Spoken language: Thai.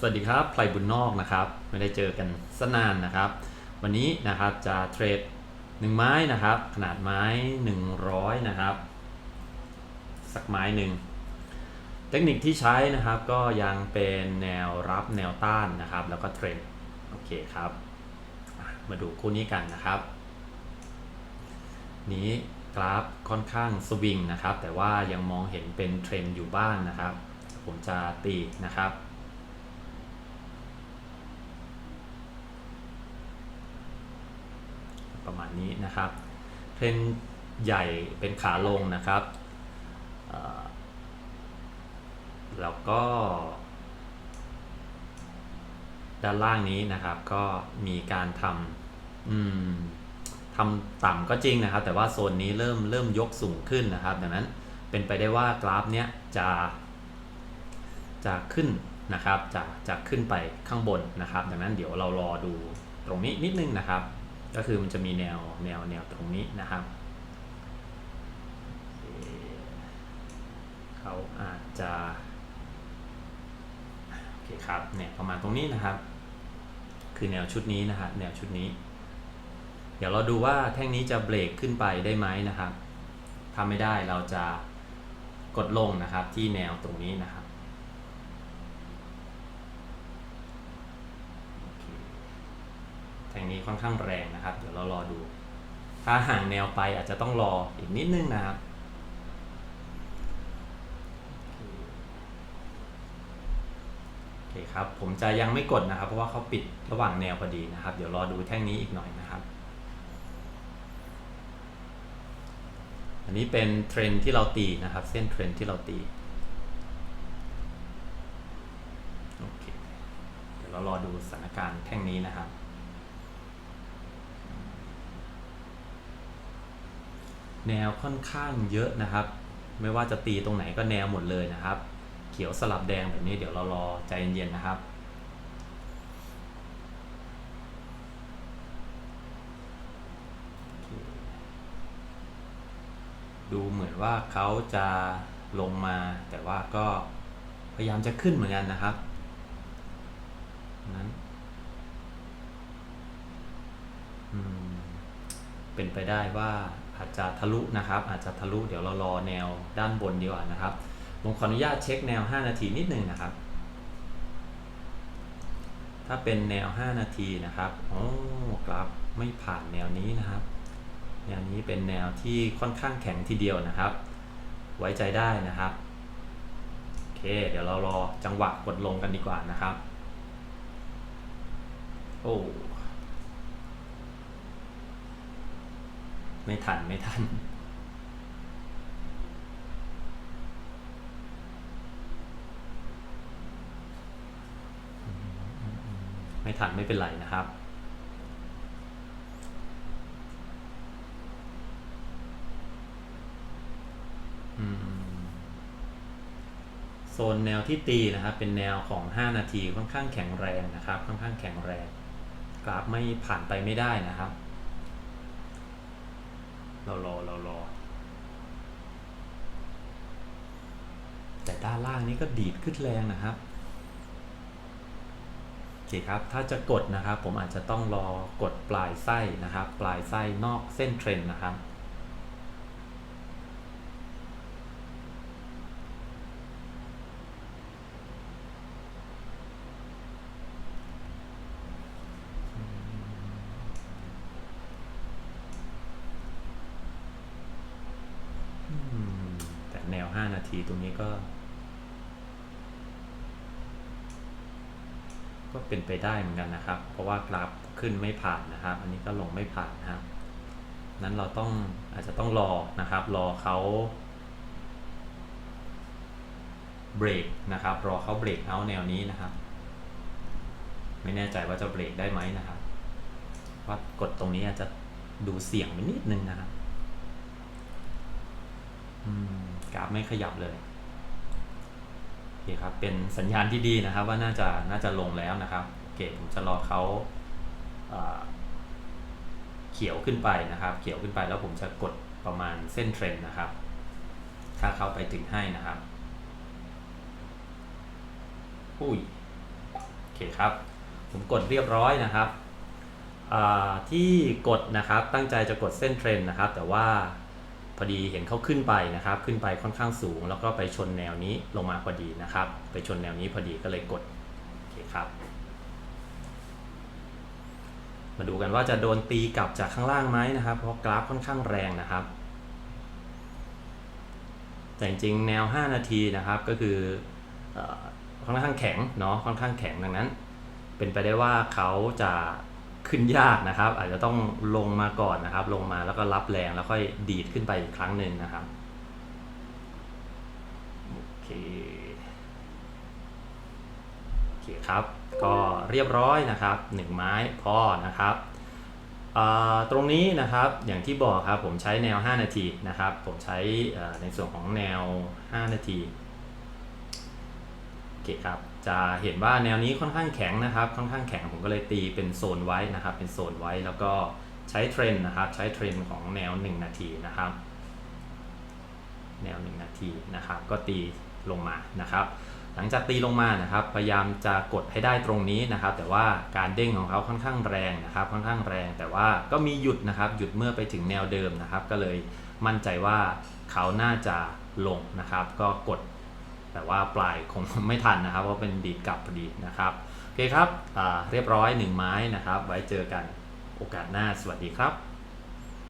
สวัสดีครับไพลบุญนอกนะครับ ไม่ได้เจอกันสนานนะครับ วันนี้นะครับจะเทรดหนึ่งไม้นะครับ ขนาดไม้ 100 นะครับ สักไม้หนึ่งเทคนิคที่ใช้นะครับก็ยังเป็นแนวรับแนวต้านนะครับ แล้วก็เทรดโอเคครับ มาดูคู่นี้กันนะครับ นี้กราฟค่อนข้างสวิงนะครับ แต่ว่ายังมองเห็นเป็นเทรนด์อยู่บ้างนะครับ ผมจะตีนะครับ ประมาณนี้นะครับ เทรนใหญ่เป็นขาลงนะครับ แล้วก็ ด้านล่างนี้นะครับก็มีการทำทำต่ำก็จริงนะครับ แต่ว่าโซนนี้เริ่มเริ่มยกสูงขึ้นนะครับ ดังนั้นเป็นไปได้ว่ากราฟเนี้ยจะจะขึ้นนะครับจะจะขึ้นไปข้างบนนะครับ ดังนั้นเดี๋ยวเรารอดูตรงนี้นิดนึงนะครับ ก็คือมันจะมีแนวแนวแนวตรงนี้นะครับเเขาอาจจะโอเคครับเนี่ยประมาณตรงนี้นะครับ คือแนวชุดนี้นะครับแนวชุดนี้ เดี๋ยวเราดูว่าแท่งนี้จะเบรกขึ้นไปได้ไหมนะครับถ้าไม่ได้เราจะกดลงนะครับที่แนวตรงนี้นะครับโอเค แทงนี้ค่อนข้างแรงนะครับ เดี๋ยวเรารอดู ถ้าห่างแนวไปอาจจะต้องรออีกนิดนึงนะครับโอเคครับผมจะยังไม่กดนะครับ เพราะว่าเขาปิดระหว่างแนวพอดีนะครับ เดี๋ยวรอดูแท่งนี้อีกหน่อยนะครับ อันนี้เป็นเทรนที่เราตีนะครับ เส้นเทรนที่เราตีโอเคเดี๋ยวเรารอดูสถานการณ์แท่งนี้นะครับ แนวค่อนข้างเยอะนะครับ ไม่ว่าจะตีตรงไหนก็แนวหมดเลยนะครับ เขียวสลับแดงแบบนี้เดี๋ยวเรารอใจเย็นๆนะครับดูเหมือนว่าเขาจะลงมาแต่ว่าก็พยายามจะขึ้นเหมือนกันนะครับนั้นเป็นไปได้ว่า อาจจะทะลุนะครับ อาจจะทะลุเดี๋ยวเรารอแนวด้านบนดีกว่านะครับผมขออนุญาตเช็คแนว 5 นาทีนิดนึงนะครับ ถ้าเป็นแนว 5 นาทีนะครับโอ้กราฟไม่ผ่านแนวนี้นะครับ แนวนี้เป็นแนวที่ค่อนข้างแข็งทีเดียวนะครับ ไว้ใจได้นะครับโอเค เดี๋ยวเรารอจังหวะกดลงกันดีกว่านะครับ โอ้ ไม่ทันไม่ทัน ไม่ทันไม่เป็นไรนะครับโซนแนวที่ตีนะครับ เป็นแนวของ 5 นาทีค่อนข้างแข็งแรงนะครับ ค่อนข้างแข็งแรง กราฟไม่ผ่านไปไม่ได้นะครับ เรารอเรารอ แต่ด้านล่างนี้ก็ดีดขึ้นแรงนะครับโอเคครับ ถ้าจะกดนะครับ ผมอาจจะต้องรอกดปลายไส้นะครับ ปลายไส้นอกเส้นเทรนนะครับ อืม แต่แนว5นาทีตรงนี้ก็ ก็เป็นไปได้เหมือนกันนะครับ เพราะว่ากราฟขึ้นไม่ผ่านนะครับ อันนี้ก็ลงไม่ผ่านนะครับ นั้นเราต้องอาจจะต้องรอนะครับ รอเขาเบรกนะครับ รอเขาเบรกเอาแนวนี้นะครับ ไม่แน่ใจว่าจะเบรกได้ไหมนะครับว่ากดตรงนี้อาจจะดูเสี่ยงไปนิดนึงนะครับ อืม กราฟไม่ขยับเลยโอเคครับเป็นสัญญาณที่ดีนะครับ ว่าน่าจะน่าจะลงแล้วนะครับโอเคผมจะรอเขาเขียวขึ้นไปนะครับ เขียวขึ้นไปแล้วผมจะกดประมาณเส้นเทรนนะครับ ถ้าเข้าไปถึงให้นะครับอุ้ยเคครับ ผมกดเรียบร้อยนะครับที่กดนะครับตั้งใจจะกดเส้นเทรนนะครับ แต่ว่า พอดีเห็นเขาขึ้นไปนะครับ ขึ้นไปค่อนข้างสูง แล้วก็ไปชนแนวนี้ลงมาพอดีนะครับ ไปชนแนวนี้พอดีก็เลยกดโอเคครับ มาดูกันว่าจะโดนตีกลับจากข้างล่างไหมนะครับ เพราะกราฟค่อนข้างแรงนะครับ แต่จริงๆแนว 5 นาทีนะครับก็คืออค่อนข้างแข็งเนาะค่อนข้างแข็งดังนั้น เป็นไปได้ว่าเขาจะ ขึ้นยากนะครับ อาจจะต้องลงมาก่อนนะครับ ลงมาแล้วก็รับแรงแล้วค่อยดีดขึ้นไปอีกครั้งหนึ่งนะครับโอเคโอเคครับ ก็เรียบร้อยนะครับหนึ่งไม้พอนะครับตรงนี้นะครับอย่างที่บอกครับผมใช้แนว 5 นาทีนะครับ ผมใช้ในส่วนของแนว 5 นาทีโอเคครับ จะเห็นว่าแนวนี้ค่อนข้างแข็งนะครับค่อนข้างแข็งผมก็เลยตีเป็นโซนไว้นะครับ เป็นโซนไว้แล้วก็ใช้เทรนด์นะครับใช้เทรนด์ของแนว 1 นาทีนะครับ แนว 1 นาทีนะครับ ก็ตีลงมานะครับ หลังจากตีลงมานะครับ พยายามจะกดให้ได้ตรงนี้นะครับ แต่ว่าการเด้งของเขาค่อนข้างแรงนะครับ ค่อนข้างแรง แต่ว่าก็มีหยุดนะครับ หยุดเมื่อไปถึงแนวเดิมนะครับ ก็เลยมั่นใจว่าเขาน่าจะลงนะครับ ก็กด แต่ว่าปลายคงไม่ทันนะครับเพราะเป็นดีดกลับพอดีนะครับโอเคครับเรียบร้อย 1 ไม้นะครับ ไว้เจอกันโอกาสหน้าสวัสดีครับ